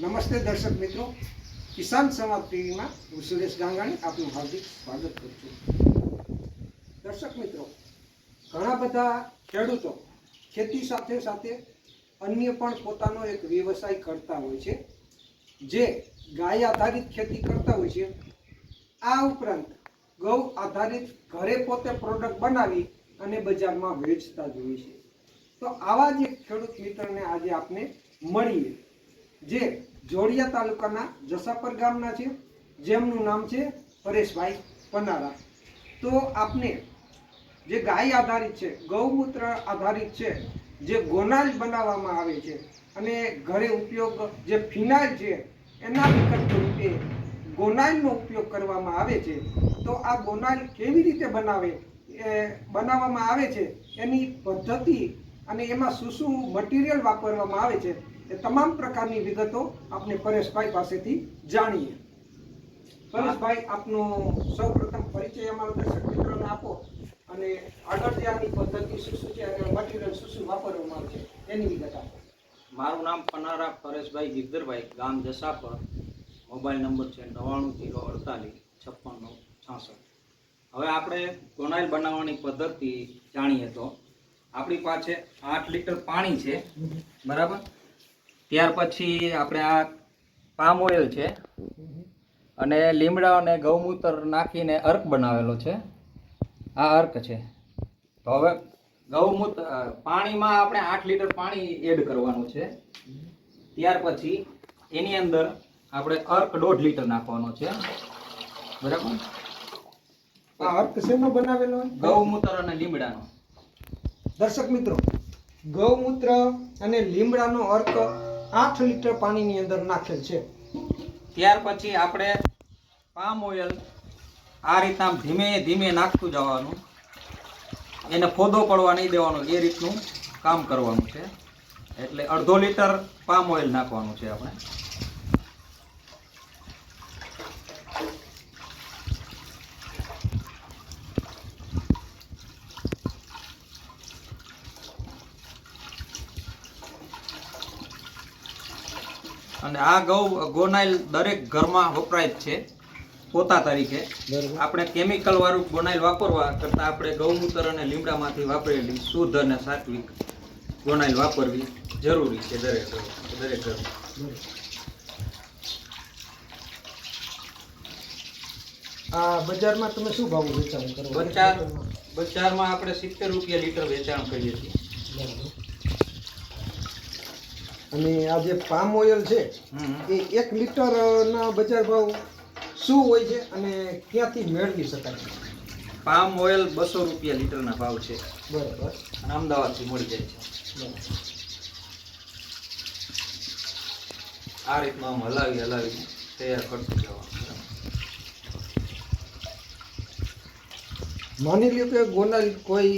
નમસ્તે દર્શક મિત્રો. કિસાન સંવાદ ટીવીમાં હું સુરેશ ગાંગાણી આપનું હાર્દિક સ્વાગત કરું છું. દર્શક મિત્રો, ઘણા બધા ખેડૂતો ખેતી સાથે સાથે અન્ય પણ પોતાનો એક વ્યવસાય કરતા હોય છે, જે ગાય આધારિત ખેતી કરતા હોય છે. આ ઉપરાંત ગૌ આધારિત ઘરે પોતે પ્રોડક્ટ બનાવી અને બજારમાં વેચતા જ હોય છે. તો આવા જ એક ખેડૂત મિત્રને આજે આપને મળીએ. જે જોડિયા તાલુકાના જસાપર ગામના છે, જેમનું નામ છે પરેશભાઈ પનારા. તો આપને જે ગાય આધારિત છે, ગૌમૂત્ર આધારિત છે, જે ગોનાલ બનાવવામાં આવે છે, અને ઘરે ઉપયોગ જે ફિનાઇલ છે, એના વિકલ્પ રૂપે ગોનાઇલનો ઉપયોગ કરવામાં આવે છે. તો આ ગોનાઇલ કેવી રીતે બનાવે, એ બનાવવામાં આવે છે, એની પદ્ધતિ અને એમાં શું શું મટીરિયલ વાપરવામાં આવે છે એ તમામ પ્રકારની વિગતો આપણે પરેશભાઈ પાસેથી જાણીએ. પરેશભાઈ, આપનો સૌપ્રથમ પરિચય અમારા દર્શક મિત્રોને આપો અને આગળ ત્યાંની પદ્ધતિ શું શું છે અને મટીરિયલ શું શું વાપરવામાં આવે છે એની વિગત આપો. મારું નામ પનારા પરેશભાઈ ગિરધરભાઈ ગામ જસાપર. મોબાઈલ નંબર છે નવ્વાણું જીરો અડતાલીસ છપ્પન નવ છાસઠ. હવે આપણે ગોનાઈલ બનાવવાની પદ્ધતિ જાણીએ તો. આપણી પાસે આઠ લીટર પાણી છે, બરાબર? ત્યાર પછી આપણે આ પામ ઓઇલ છે. અને લીમડા અને ગૌમૂત્ર નાખીને અર્ક બનાવેલો છે. આ અર્ક છે. તો હવે ગૌમૂત્ર પાણીમાં આપણે આઠ લીટર પાણી એડ કરવાનું છે. ત્યાર પછી એની અંદર આપણે અર્ક દોઢ લીટર નાખવાનો છે. બરાબર? આ અર્ક શેનો બનાવેલો ગૌમૂત્ર અને લીમડાનો. દર્શક મિત્રો ગૌમૂત્ર અને લીમડાનો અર્ક આઠ લીટર પાણીની અંદર નાખેલ છે. ત્યાર પછી આપણે પામ ઓઇલ આ રીતના ધીમે ધીમે નાખતું જવાનું. એને ફોદો પડવા નહીં દેવાનો, એ રીતનું કામ કરવાનું છે. એટલે અડધો લીટર પામ ઓઇલ નાખવાનું છે આપણે. અને આ ગૌ ગોનાઇલ દરેક ઘરમાં વપરાય જ છે પોતા તરીકે. આપણે કેમિકલ વાળું ગોનાઇલ વાપરવા કરતાં આપણે ગૌમૂત્ર અને લીમડામાંથી વાપરેલી શુદ્ધ અને સાત્વિક ગોનાઇલ વાપરવી જરૂરી છે દરેક દરેક ઘરમાં. આ બજારમાં તમે શું ભાવ વેચાણ કરો? બજાર બજારમાં આપણે સિત્તેર રૂપિયા લીટર વેચાણ કરીએ છીએ. અને આ જે પામ ઓઇલ છે. એ એક લીટર ના બજાર ભાવ શું હોય છે અને ક્યાંથી મેળવી શકાય પામ ઓઇલ બસો રૂપિયા લીટરના ભાવ છે બરાબર અને અમદાવાદથી મળી જાય છે. આ રીતમાં આમ હલાવી હલાવી તૈયાર કરતું જવાનું માની લ્યો કે ગોનાલ કોઈ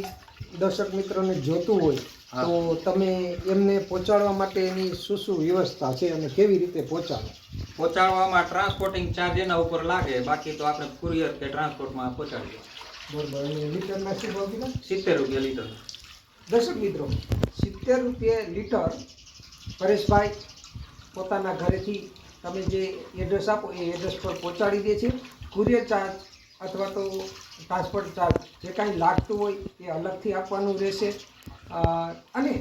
દર્શક મિત્રને જોતું હોય. તો તમે એમને પહોંચાડવા માટેની શું શું વ્યવસ્થા છે અને કેવી રીતે પહોંચાડો? પહોંચાડવામાં ટ્રાન્સપોર્ટિંગ ચાર્જ એના ઉપર લાગે બાકી તો આપણે કુરિયર કે ટ્રાન્સપોર્ટમાં પહોંચાડી દઈએ. બરાબર અને લીટરના શું ભાવ કીધા? સિત્તેર રૂપિયા લીટર. દર્શક મિત્રો સિત્તેર રૂપિયા લીટર પરેશભાઈ પોતાના ઘરેથી તમે જે એડ્રેસ આપો એ એડ્રેસ પર પહોંચાડી દે છે. કુરિયર ચાર્જ અથવા તો ટ્રાન્સપોર્ટ ચાર્જ જે કાંઈ લાગતું હોય એ અલગથી આપવાનું રહેશે. અને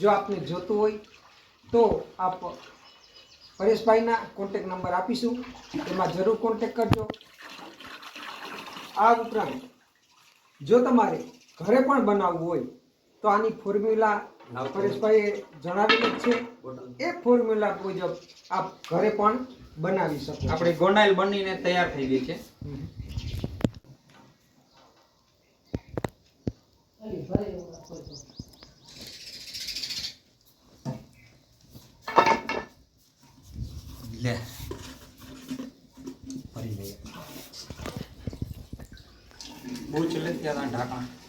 જો આપને જોતું હોય તો આપ પરેશભાઈના કોન્ટેક નંબર આપીશું. એમાં જરૂર કોન્ટેક કરજો. આ ઉપરાંત જો તમારે ઘરે પણ બનાવવું હોય તો આની ફોર્મ્યુલા પરેશભાઈએ જણાવેલી જ છે. એ ફોર્મ્યુલા મુજબ આપ ઘરે પણ બનાવી શકો આપણે આપણી ગોંડાઈલ બનીને તૈયાર થઈ ગઈ છે. લે. ભરી લઈએ. બહુ ચલે ત્યાં ઢાંકણ.